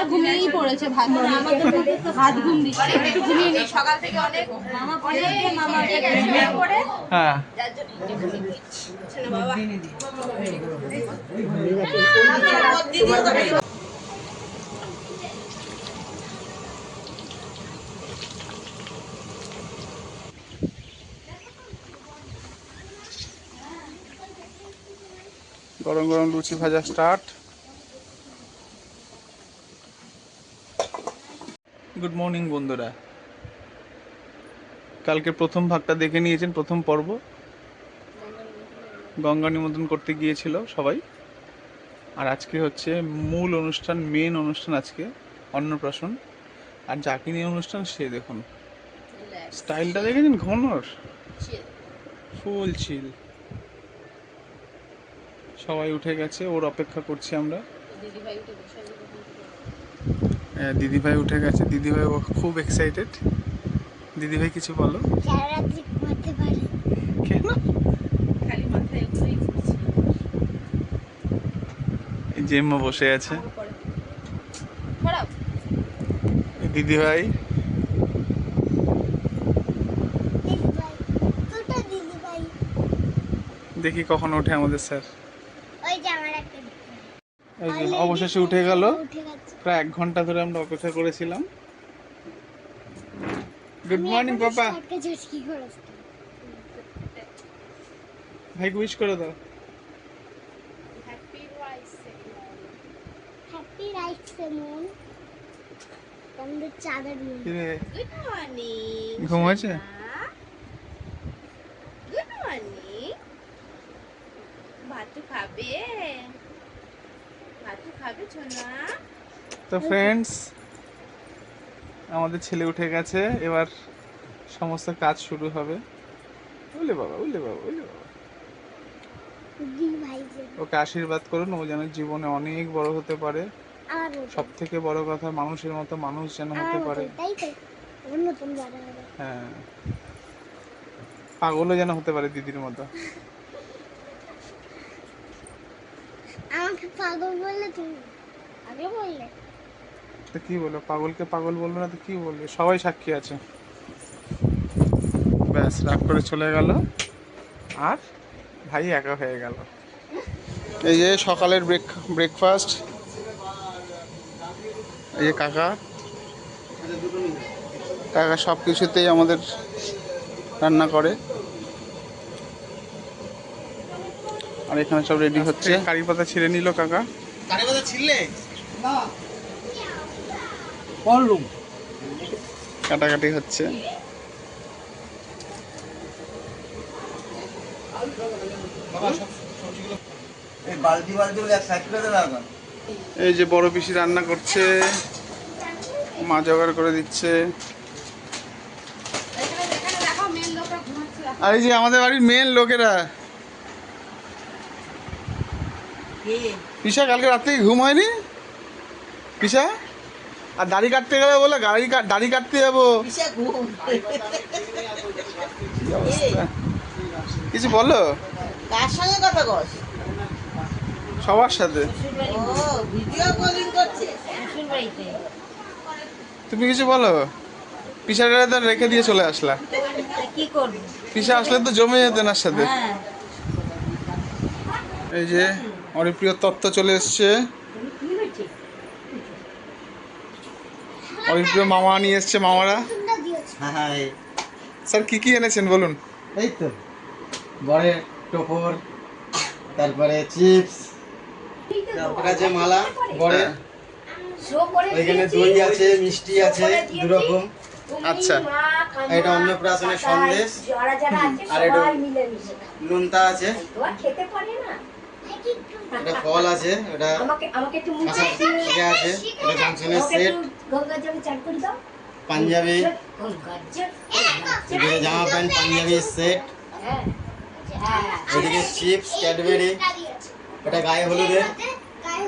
আবার ঘুমিয়েই পড়েছে ভাত ভাত ঘুম দিচ্ছে। একটু ঘুমিয়ে নি সকাল থেকে অনেক মামা পড়ে। মামা ঘুমিয়ে পড়ে। হ্যাঁ। যার জন্য বাবা। গরম গরম লুচি ভাজা স্টার্ট গুড মর্নিং বন্ধুরা। কালকে প্রথম ভাগটা দেখে নিয়েছেন, প্রথম পর্ব। গঙ্গা নিমন্ত্রণ করতে গিয়েছিল সবাই। আর আজকে হচ্ছে মূল অনুষ্ঠান মেন অনুষ্ঠান আজকে, অন্নপ্রাশন। আর যাকে নিয়ে অনুষ্ঠান, সে দেখুন। স্টাইলটা দেখেছেন? ঘনর। ফুল ছিল। সবাই উঠে গেছে, ওর অপেক্ষা করছি আমরা। উঠে বসে আছে কখন থেকে। হ্যাঁ, দিদিভাই উঠে গেছে। দিদিভাই ও খুব এক্সাইটেড দিদিভাই কিছু বলো? কেন? জেম্মা বসে আছে। দিদিভাই। দেখি কখন ওঠে আমাদের স্যার ওই যে আমার একটা এই যে অবশেষে উঠে গেল। প্রায় এক ঘণ্টা ধরে আমরা অপেক্ষা করেছিলাম। Good morning papa. ভাই উইশ করে দাও। হ্যাপি রাইস রাইট সেমন আমাদের চাঁদের গুড মর্নিং ঘুম হয়েছে? গুড মর্নিং ভাতু খাবে? তো ফ্রেন্ডস আমাদের ছেলে উঠে গেছে এবার সমস্ত কাজ শুরু হবে। উলে বাবা উলে বাবা উলে বাবা। ওকে আশীর্বাদ করুন ও যেন জীবনে অনেক বড় হতে পারে। সব থেকে বড় কথা মানুষের মতো মানুষ যেন হতে পারে। তাই তো। আমার বড় হবে হ্যাঁ। পাগলও যেন হতে পারে দিদির মতো। তো কি বলব পাগলকে পাগল বলল না তো কি বলবে সবাই সাক্ষী আছে। ব্যাস, রাগ করে চলে গেল। আর ভাই একা হয়ে গেল। এই যে সকালের ব্রেক, ব্রেকফাস্ট। এই যে কাকা। কাকা সব কিছুতেই আমাদের রান্না করে। আর এখানে সব রেডি হচ্ছে। কারি পাতা ছিঁড়ে নিল কাকা। কারে কথা ছিললে কাটাকাটি হচ্ছে। এই যে বড় পিসি রান্না করছে। মা জোগাড় করে দিচ্ছে। মেন আর এই যে আমাদের বাড়ির মেন লোকেরা। পিসা কালকে রাত থেকে ঘুম হয়নি? পিসা আর দাড়ি কাটতে গেলে বলে গাড়ি দাড়ি কাটতে যাব। কিছু বলো? কার সঙ্গে কথা কস সবার সাথে। তুমি কিছু বলো? পিসাটা তো রেখে দিয়ে চলে আসলা। পিসা আসলে তো জমে যেতেন আর সাথে। হ্যাঁ। এই যে অনেক প্রিয় তত্ত্ব চলে এসছে। অনেক প্রিয় মামা নিয়ে এসছে মামারা। হ্যাঁ হ্যাঁ এই- স্যার কি কি এনেছেন বলুন? এই তো বরের টোপর তারপরে চিপস তারপরে আছে মালা বরের এখানে দই আছে মিষ্টি আছে দু রকম আচ্ছা। এটা অন্নপ্রাশনের সন্দেশ। আর এটা নোনতা আছে। এটা ফল আছে এটা কাঁচা ইয়ে আছে এটা জংশনের সেট পাঞ্জাবি। এদিকে জামা প্যান্ট পাঞ্জাবি সেট এদিকে চিপস ক্যাডবেরি এটা গায়ে হলুদের।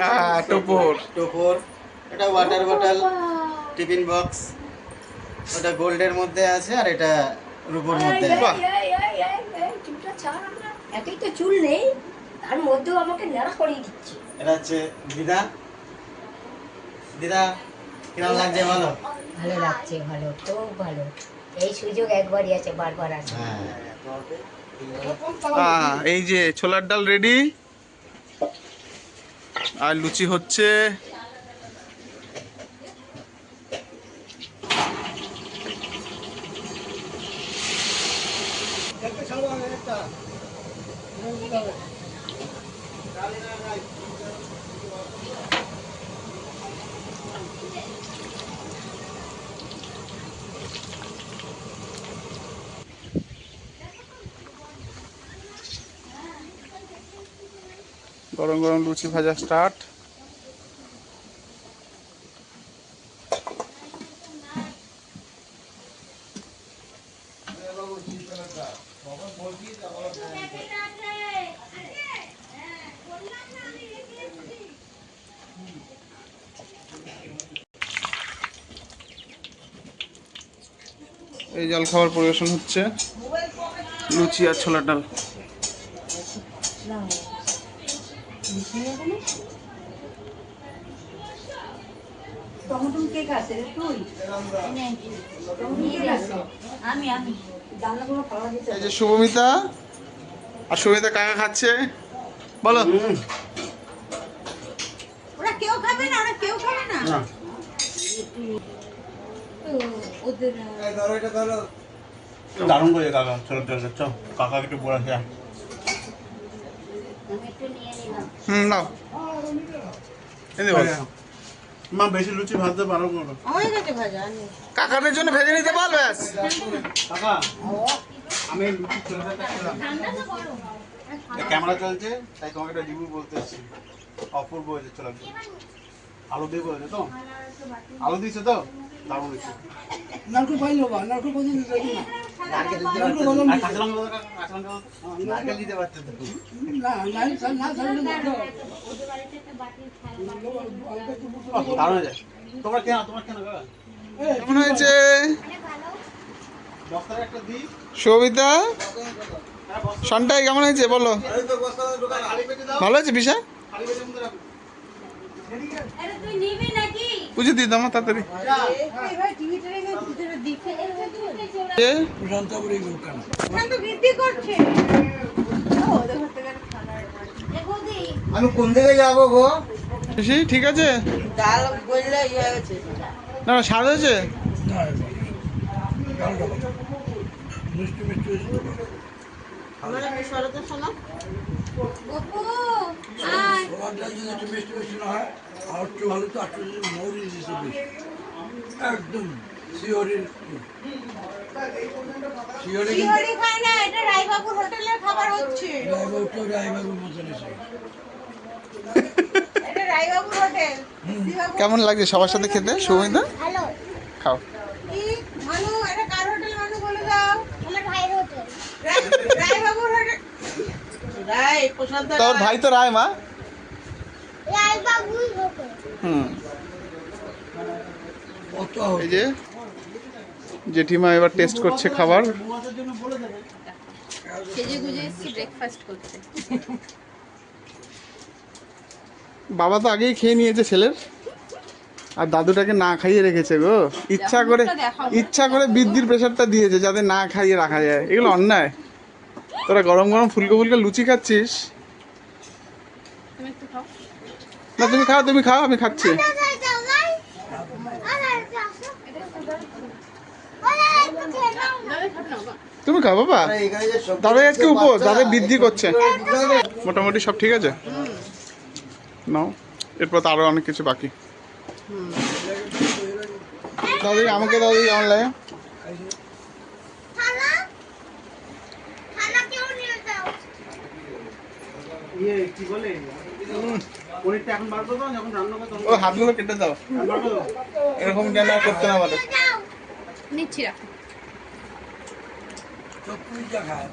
আহ, টোপর। টোপর। এটা ওয়াটার বটল টিফিন বক্স ওটা গোল্ডের মধ্যে আছে আর এটা রূপোর মধ্যে। আছে বাহ এতই তো চুল নেই। তার মধ্যেও আমাকে নেড়া করিয়ে দিচ্ছে। এটা হচ্ছে বিধান দিদা কিরম লাগছে বলো? ভালো লাগছে ভালো খুব ভালো। এই সুযোগ একবারই আছে বারবার আছে। হ্যাঁ। আহ, এই যে ছোলার ডাল রেডি আর লুচি হচ্ছে। গরম গরম লুচি ভাজা স্টার্ট এই জল খাবার পরিবেশন হচ্ছে। লুচি আর ছোলার ডাল। শুভমিতা? আর শুভমিতা কাকা খাচ্ছে? বলো। ওরা কেউ খাবে না ওরা কেউ খাবে না। তো ওদের আহ, দারুণ করে কাকা ছোট ডালটা চ কাকা একটু বড় নিয়ে নিলাম। হুম নাও এই নে বলো। মা বেশি লুচি ভাজতে পারো কোনো হয়ে গেছে ভাজা কাকাদের জন্য ভেজে নিতে পার ব্যাস। কাকা আমি লুচি খেলাম। ক্যামেরা চলছে তাই তোমাকে একটা রিভিউ বলতে এসেছি। অপূর্ব হয়েছে ছোট ডাল আলু দিয়ে করেছে তো? আলু দিয়েছে তো? দারুণ হয়েছে। নারকেল পাইলো বা? নারকেল পাইলে কেমন হয়েছে? দিই শুভমিতা সন্টাই কেমন হয়েছে বলো। ভালো হয়েছে বিশা? খালি পেটের মধ্যে রাখো আরে তুই নিবি নাকি? পুজো দিই দাও তাড়াতাড়ি। এবার টিভিটা রেখে ভিতরে দেখে এ, শান্তাপুরি দোকান ওখানে তো বৃদ্ধি করছে ও ওদের ঘর থেকে খানা দেখো দি আমি কোন দিকে যাব গো ঠিক আছে ইয়ে না না স্বাদ আমার একটু মিষ্টি মিষ্টি না হয়? আর একটু ভালো তো একটু মৌরি দিতে একদম শিওরের শিওরের শিহরি খায় না এটা রায়বাবুর হোটেলের খাবার হচ্ছে। রায়বাবুটা রায়বাবুর মতন এটা রায়বাবুর হোটেল। কেমন লাগছে সবার সাথে খেতে? ভালো। খাও। মানু এটা কার হোটেল মানু বলে দাও। আমার ভাইয়ের হোটেল। রায়বাবুর হোটেল রাই প্রশান্ত তোর ভাই তো রায় মা। হুম। এই যে জেঠিমা এবার টেস্ট করছে খাবার। সেজে গুজে এসেছি ব্রেকফাস্ট করতে বাবা তো আগেই খেয়ে নিয়েছে ছেলের। আর দাদুটাকে না খাইয়ে রেখেছে গো। ইচ্ছা করে ইচ্ছা করে বৃদ্ধির প্রেশারটা দিয়েছে যাতে না খাইয়ে রাখা যায়। এগুলো অন্যায়। তোরা গরম গরম ফুলকো ফুলকো লুচি খাচ্ছিস তুমি একটু খাও না তুমি খাও তুমি খাও আমি খাচ্ছি। তুমি খাও বাবা। দাদা আজকে উপোস দাদা বৃদ্ধি করছে। মোটামুটি সব ঠিক আছে? নাও এরপর তো আরও অনেক কিছু বাকি। দাদি আমাকে দাদি কেমন লাগে কি বলে? পনিরটা এখন বার দাও যখন রান্না করব তখন ও হাতগুলো কেটে দাও। এরকম আর করতে না বলো নিচ্ছি রাখো। খায়।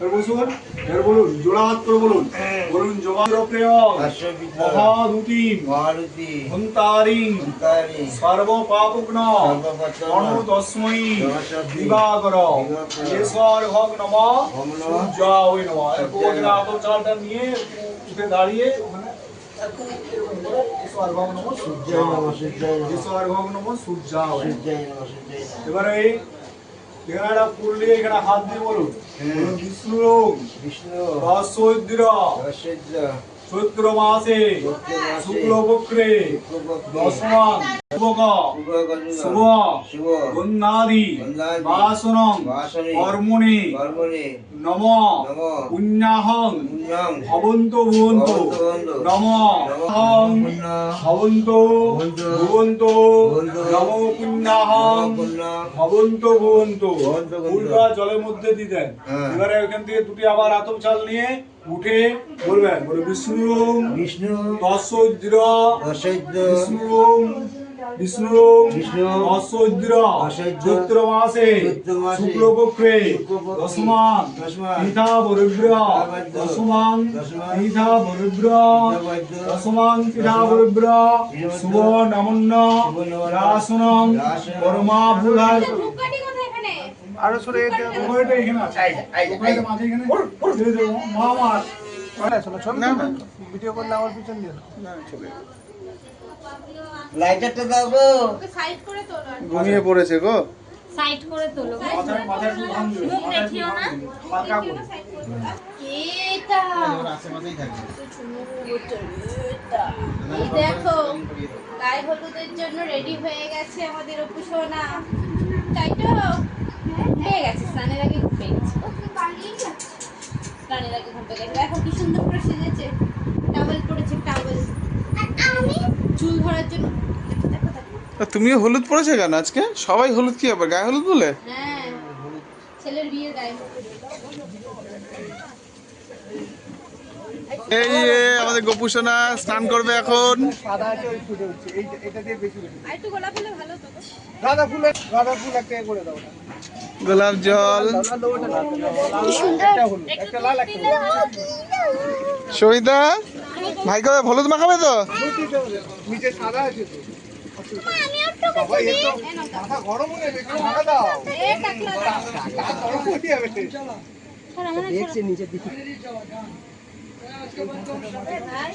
এবার বসুন এবার বলুন জোড়া হাত করে বলুন। বলুন জবাব প্রিয় রাষ্ট্রপিতা, মহাদুতি মারুতি। সর্ব পাপগ্ন সর্বপ্রথম অনুতস্মৈ দিবাকর। ঈশ্বর নম। নম। এরপর চালটা নিয়ে উঠে দাঁড়িয়ে ওখানে এবারে এখানে একটা ফুল দিয়ে এখানে হাত দিয়ে বলুন। বলুন বিষ্ণু বিষ্ণু। রসৈদ্র চৈত্র মাসে শুক্লপক্ষে দশমান। শুভক শুভ শুভ গন্ধাদি গন্ধাদি বাসনং বাসনে কর্মণি কর্মণি নম নম পুণ্যাহং ভবন্ত ভুবন্ত ভবন্তু ভবন্তু। নম ভবন্ত ভবন্তু। ভুবন্ত নম পুণ্যাহং ভবন্ত ভুবন্ত ফুলটা জলের মধ্যে দিতেন হ্যাঁ। এবারে ওখান থেকে দুটি আবার আতপ চাল নিয়ে উঠে বলবেন বলে বিষ্ণু বিষ্ণু রসিদ্র বিষ্ণু বিষ্ণু দশদ্র চৈত্র মাসে শুক্লপক্ষে দশমান পিতা বরুদ্র দশমান পিতা বরুদ্র দশমান পিতা বরুদ্র শুভ নমন্ন পরমা ভূলার আরও সরে ওখানে এখানে আছে। ওখানে মাঝে এখানে। মা আমার না না ভিডিও করলে আমার পিছন দিয়ে না চলে লাইটারটা দাও গো। সাইড করে তোলো। ঘুমিয়ে পড়েছে গো। সাইড করে তোলো। মুখ দেখিও না। পাকা করে। এটা। এই দেখো গায়ে হলুদের জন্য রেডি হয়ে গেছে আমাদের অপু সোনা তাই তো? হয়ে গেছে স্নানের আগে ঘুম গেছে। স্নানের আগে ঘুম গেছে। দেখো কি সুন্দর করে সেজেছে। টাওয়েল পরেছে টাওয়েল আমি চুল ধরার জন্য। তুমিও হলুদ পড়েছে কেন আজকে? সবাই হলুদ কি আবার গায়ে হলুদ বলে? হ্যাঁ ছেলের বিয়ের গায়ে। এই আমাদের গোপু সোনা স্নান করবে এখন। সাদা গোলাপ হলে ভালো তো গাঁদা ফুলের গাঁদা ফুল একটা এ করে দাও। না গোলাপ জল। একটা ভাই কবে হলুদ মাখাবে তো? দেখছি সাদা আছে তো বাবা এ তো মাথা গরম হয়ে যাবে একটু ঢাকা দাও এ টাকলা দাও টাকা গরম হয়ে যাবে দেখছি নিচে দিকে ভাই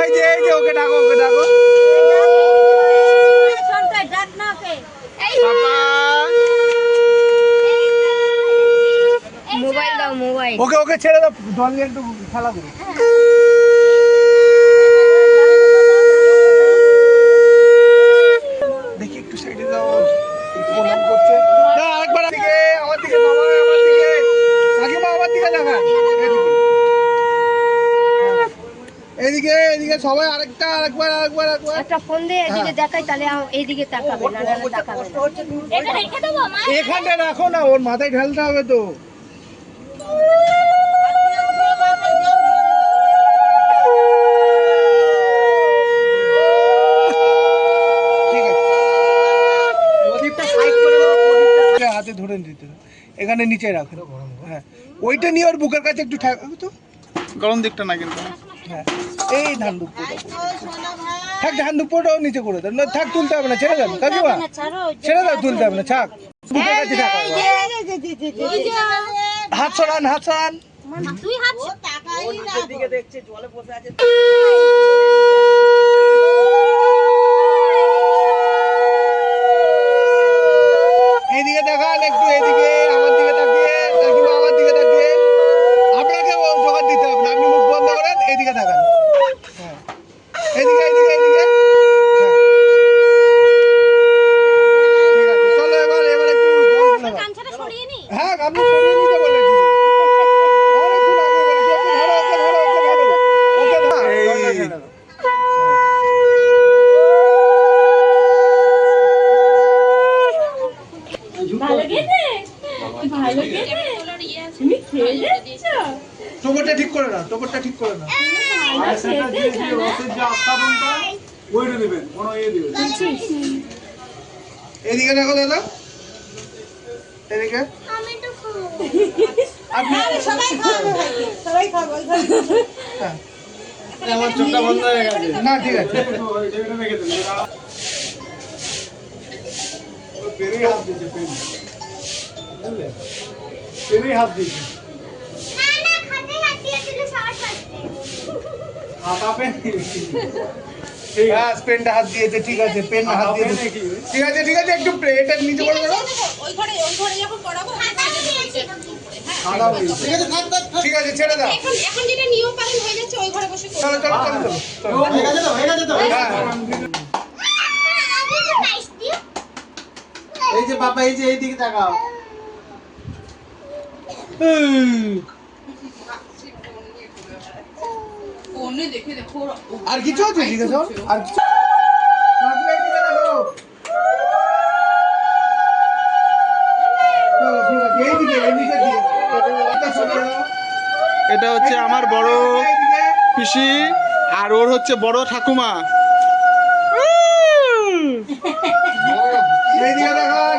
এই যে এই যে ওকে ডাকো ওকে ডাকো সন্তান ডাক না ওকে মোবাইল দাও মোবাইল ওকে ছেড়ে দাও জল নিয়ে একটু খেলা করো। দেখি একটু সাইডে দাও প্রণাম করছে। না আরেকবার দিকে আমার দিকে আমার দিকে। আমার দিকে এদিকে। এদিকে সবাই আরেকটা আরেকবার আরেকবার আরেকবার। একটা ফোন দিয়ে এদিকে দেখাই তাহলে এইদিকে তাকাবে না তাকাবে এখানটা রাখো না ওর মাথায় ঢালতে হবে তো ঠিক আছে প্রদীপটা সাইড করে দাও, প্রদীপটা হাতে ধরে দিতে এখানে নিচে রাখো। হ্যাঁ। ওইটা নিয়ে ওর বুকের কাছে একটু ঠাক তো? গরম দিকটা না কিন্তু। হ্যাঁ। এই ধান থাক ধান দুপুরটাও নিচে করে দাও। না থাক তুলতে হবে না ছেড়ে দাও। কাকিমা ছেড়ে দাও তুলতে হবে না থাক। বুকের কাছে থাক হাত সরান হাত সরান। তুই হাত দিকে দেখছে জলে বসে আছে। এইদিকে দেখান, একটু এদিকে, আমার দিকে তাকিয়ে, কাকিমা আমার দিকে তাকিয়ে। আপনাকে জোগাড় দিতে হবে না, আপনি মুখ বন্ধ করেন, এদিকে দেখান। হ্যাঁ। এদিকে এদিকে এইদিকে হ্যাঁ ঠিক আছে চলো এবার এবার একটু জল ঢেলে দাও। কাঞ্চাটা সরিয়ে নি হ্যাঁ আপনি সরিয়ে নিতে বলেছি অনেকক্ষণ আগে বলেছি ওকে ধরো ওকে ধরো ওকে ধরো ওকে ধরো জলটা ঢেলে দাও। ভালো গেছে ভালো গেছে তুমি খেয়েছ টোপরটা টোপরটা ঠিক করে নাও। আর সেটা যে যে রসের যে আস্বাদনটা ওইটা দেবেন কোনো ইয়ে দেবেন এদিকে দেখো দাদা। এদিকে। আমি তো খাব। সবাই খাব সবাই খাব হ্যাঁ। আমার চোখটা বন্ধ হয়ে গেছে। না ঠিক আছে। পেরেই হাত দিয়েছে পেন বুঝলে? পেরেই হাত দিয়েছে না না খাতে হাত দিয়েছিল সবার ফার্স্টে আছে পেনটা হাত দিয়েছে ঠিক আছে পেন হাত দিয়েছে। ঠিক আছে ঠিক আছে একটু নিচে করে ঠিক আছে ছেড়ে দাও। এখন এখন যেটা নিয়ম পালন হয়ে যাচ্ছে ওই ঘরে বসে চলো চলো চলো চলো চলো। হয়ে গেছে তো গেছে তো। এই যে বাবা এই যে এই দিকে তাকাও ফোনে দেখে দেখো আর কিছু আছে জিজ্ঞাসা? আর কিছু। এটা হচ্ছে আমার বড় পিসি আর ওর হচ্ছে বড় ঠাকুমা এইদিকে দেখান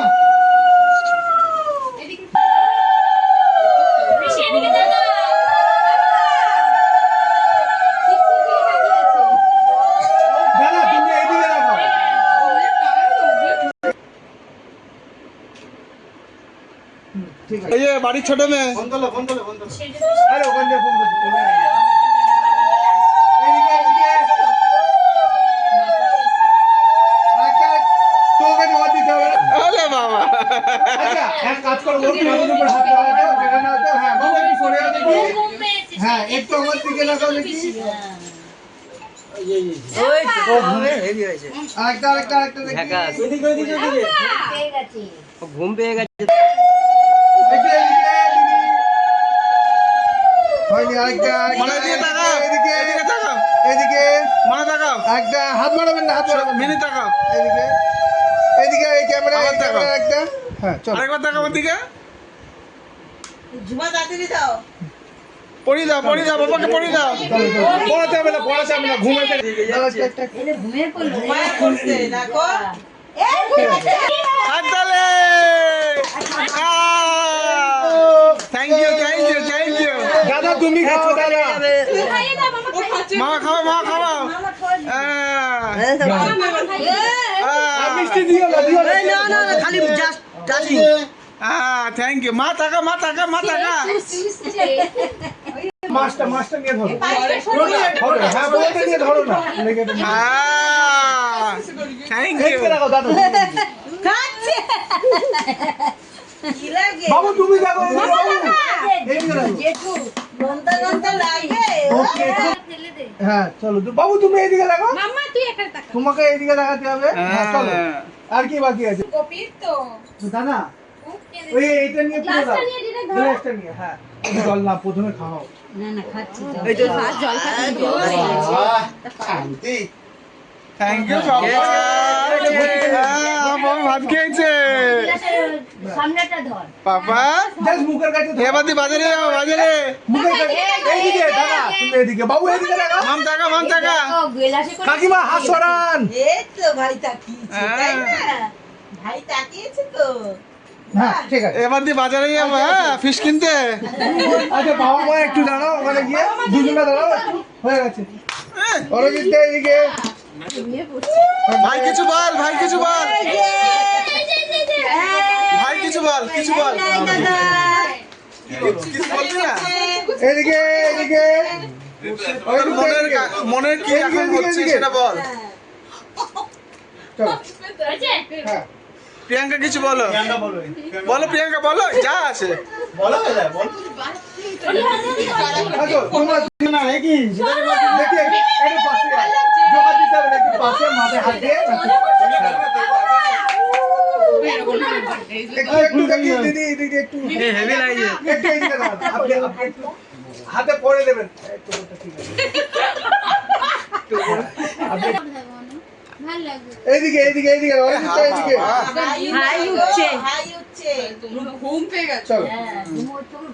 দাদা তুমি এইদিকে দেখাও ঠিক আছে এই যে বাড়ির ছোট মেয়ে। ফোন আরে ওখান দিয়ে হ্যাঁ একটু আমার দিকে লাগাও দেখি। ঘুমে হেভি হয়েছে হয়নি আরেকটা মানে এদিকে তাকাও এদিকে এদিকে তাকাও। এদিকে মানে তাকাও একটা হাত মারাবেন না হাত মারাবেন মিনি তাকাও। এদিকে এদিকে এই ক্যামেরা এই ক্যামেরা একটা। হ্যাঁ চলো। আরেকবার তাকাও ওদিকে ঝুমা তাড়াতাড়ি দাও পড়ি দাও পড়ি দাও বাবাকে পড়ি দাও। পড়াতে হবে না পড়াতে হবে না ঘুমাইতে ঘুমিয়ে পড়ল ঘুমায় পড়ছে দেখো। হাততালি thank you thank you thank you দাদা তুমি খাও দাদা। মা খাও মা খাও। মিষ্টি দিও না দিও না। না না খালি জাস্ট টাচিং থ্যাংক ইউ মা টাকা মা টাকা মা টাকা মাছটা মাছটা নিয়ে ধরো। ধরো হ্যাঁ বলতে নিয়ে ধরো না। লেগে থ্যাংক ইউ খাচ্ছে কি লাগে বাবু তুমি Okay, হ্যাঁ। চলো। বাবু তুমি এইদিকে দেখো। মাম্মা তুই এখানে তাকা তোমাকে এইদিকে দেখাতে হবে। হ্যাঁ চলো। আর কি বাকি আছে? কপির তো। দাদা ওই এইটা নিয়ে গ্লাসটা নিয়ে হ্যাঁ। জল না প্রথমে খাও। না না খাচ্ছি থ্যাংক ইউ কাকিমা হাত সরান। এই তো ভাই না? ভাই তাকিয়েছে তো। হ্যাঁ ঠিক আছে। এবার দি বাজারে যাব হ্যাঁ ফিশ কিনতে। আচ্ছা বাবা মা একটু দাঁড়াও ওখানে গিয়ে দুজনে দাঁড়াও। হয়ে গেছে। অরজিৎ দা এদিকে। ভাই কিছু বল ভাই কিছু বল। ভাই কিছু বল কিছু বল। কিছু বলবি না? এদিকে এদিকে। মনের মনের কি এখন হচ্ছে সেটা বল। চল। হ্যাঁ। প্রিয়াঙ্কা কিছু বলো? বলো। প্রিয়াঙ্কা বলো যা আছে। হাতে পরে দেবেন একটু ওটা ঠিক আছে আপনি ভালো লাগবে এইদিকে এইদিকে এইদিকে অরিজিৎ এইদিকে হাই উঠছে হাই উঠছে ঘুম পেয়ে গেছে।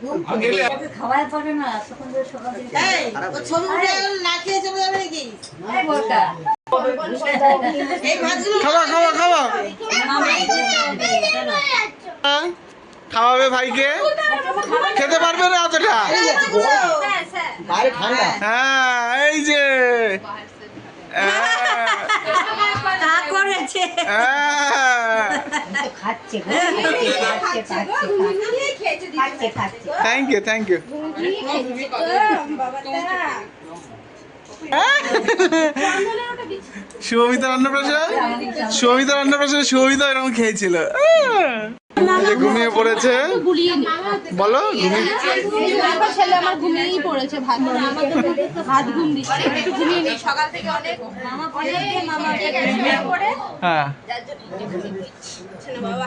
ঘুম ওকে খাওয়ার না তখন সকাল এই ও ছবি উঠে না খেয়ে চলে যাবে নাকি? এই বলটা খাওয়া খাওয়া খাওয়া খাওয়াবে ভাইকে? খেতে পারবে না হ্যাঁ ঠান্ডা। হ্যাঁ এই যে। হ্যাঁ। থ্যাংক ইউ থ্যাংক ইউ শুভমিতার অন্নপ্রাশন শুভমিতার অন্নপ্রাশন শুভমিতা এরকম খেয়েছিল। ঘুমিয়ে পড়েছে। বলো ঘুমিয়ে ছেলে আমার ঘুমিয়েই পড়েছে ভাত ভাত ঘুম দিচ্ছে একটু ঘুমিয়ে নি সকাল থেকে অনেক অনেক মামা করে হ্যাঁ। বাবা